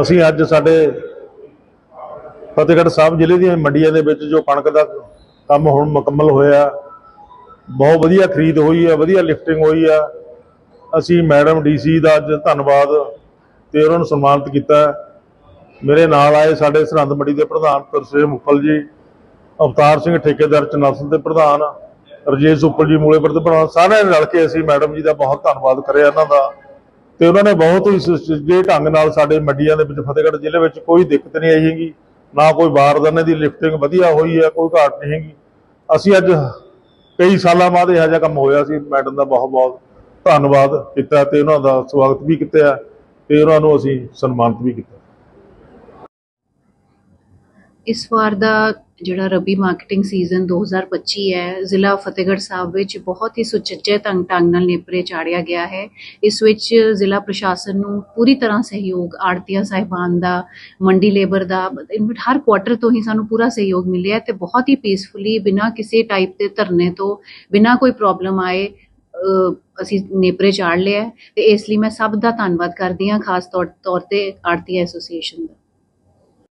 ਅਸੀਂ ਅੱਜ ਸਾਡੇ ਫਤਿਹਗੜ੍ਹ ਸਾਹਿਬ ਜ਼ਿਲ੍ਹੇ ਦੀਆਂ ਮੰਡੀਆਂ ਦੇ ਵਿੱਚ ਜੋ ਕਣਕ ਦਾ ਕੰਮ ਹੁਣ ਮੁਕੰਮਲ ਹੋਇਆ, ਬਹੁਤ ਵਧੀਆ ਖਰੀਦ ਹੋਈ ਹੈ ਵਧੀਆ ਲਿਫਟਿੰਗ ਹੋਈ ਆ। ਅਸੀਂ ਮੈਡਮ ਡੀਸੀ ਦਾ ਅੱਜ ਧੰਨਵਾਦ ਤੇ ਉਹਨਾਂ ਨੂੰ ਸਨਮਾਨਿਤ ਕੀਤਾ। ਮੇਰੇ ਨਾਲ ਆਏ ਸਾਡੇ ਸਰਹੰਦ ਮੰਡੀ ਦੇ ਪ੍ਰਧਾਨ ਤਰਸੇਮ ਮੁੱਪਲ ਜੀ, ਅਵਤਾਰ ਸਿੰਘ ਠੇਕੇਦਾਰ ਚਨਸਲ ਦੇ ਪ੍ਰਧਾਨ, ਰਜੇਸ਼ ਉੱਪਲ ਜੀ ਮੂਲੇਪੁਰ ਦੇ ਪ੍ਰਧਾਨ, ਸਾਰਿਆਂ ਨੇ ਰਲ ਕੇ ਅਸੀਂ ਮੈਡਮ ਜੀ ਦਾ ਬਹੁਤ ਧੰਨਵਾਦ ਕਰਿਆ ਇਹਨਾਂ ਦਾ। ਤੇ ਉਹਨਾਂ ਨੇ ਬਹੁਤ ਹੀ ਸੁਚੱਜੇ ਢੰਗ ਨਾਲ ਸਾਡੇ ਮੰਡੀਆਂ ਦੇ ਵਿੱਚ, ਫਤਿਹਗੜ੍ਹ ਜ਼ਿਲ੍ਹੇ ਵਿੱਚ ਕੋਈ ਦਿੱਕਤ ਨਹੀਂ ਆਈ ਹੈਗੀ, ਨਾ ਕੋਈ ਬਾਰਦਾਨੇ ਦੀ ਲਿਫਟਿੰਗ ਵਧੀਆ ਹੋਈ ਹੈ, ਕੋਈ ਘਾਟ ਨਹੀਂ ਹੈਗੀ। ਅਸੀਂ ਅੱਜ ਕਈ ਸਾਲਾਂ ਬਾਅਦ ਇਹੋ ਜਿਹਾ ਕੰਮ ਹੋਇਆ ਸੀ, ਮੈਡਮ ਦਾ ਬਹੁਤ ਬਹੁਤ ਧੰਨਵਾਦ ਕੀਤਾ ਤੇ ਉਹਨਾਂ ਦਾ ਸਵਾਗਤ ਵੀ ਕੀਤਾ ਤੇ ਉਹਨਾਂ ਨੂੰ ਅਸੀਂ ਸਨਮਾਨਿਤ ਵੀ ਕੀਤਾ। ਇਸ ਵਾਰ ਦਾ ਜਿਹੜਾ ਰਬੀ ਮਾਰਕੀਟਿੰਗ ਸੀਜ਼ਨ 2025 ਹੈ, ਜ਼ਿਲ੍ਹਾ ਫਤਿਹਗੜ੍ਹ ਸਾਹਿਬ ਵਿੱਚ ਬਹੁਤ ਹੀ ਸੁਚੱਜੇ ਢੰਗ ਢੰਗ ਨਾਲ ਨੇਪਰੇ ਚਾੜਿਆ ਗਿਆ ਹੈ। ਇਸ ਵਿੱਚ ਜ਼ਿਲ੍ਹਾ ਪ੍ਰਸ਼ਾਸਨ ਨੂੰ ਪੂਰੀ ਤਰ੍ਹਾਂ ਸਹਿਯੋਗ ਆੜਤੀਆ ਸਾਹਿਬਾਨ ਦਾ, ਮੰਡੀ ਲੇਬਰ ਦਾ ਹਰ ਕੁਆਟਰ ਤੋਂ ਹੀ ਸਾਨੂੰ ਪੂਰਾ ਸਹਿਯੋਗ ਮਿਲਿਆ ਤੇ ਬਹੁਤ ਹੀ ਪੀਸਫੁਲੀ ਬਿਨਾਂ ਕਿਸੇ ਟਾਈਪ ਦੇ ਧਰਨੇ ਤੋਂ, ਬਿਨਾਂ ਕੋਈ ਪ੍ਰੋਬਲਮ ਆਏ ਅਸੀਂ ਨੇਪਰੇ ਚਾੜ ਲਿਆ ਹੈ ਤੇ ਇਸ ਲਈ ਮੈਂ ਸਭ ਦਾ ਧੰਨਵਾਦ ਕਰਦੀ ਹਾਂ, ਖਾਸ ਤੌਰ ਤੌਰ ਤੇ ਆੜਤੀਆ ਐਸੋਸੀਏਸ਼ਨ ਦਾ।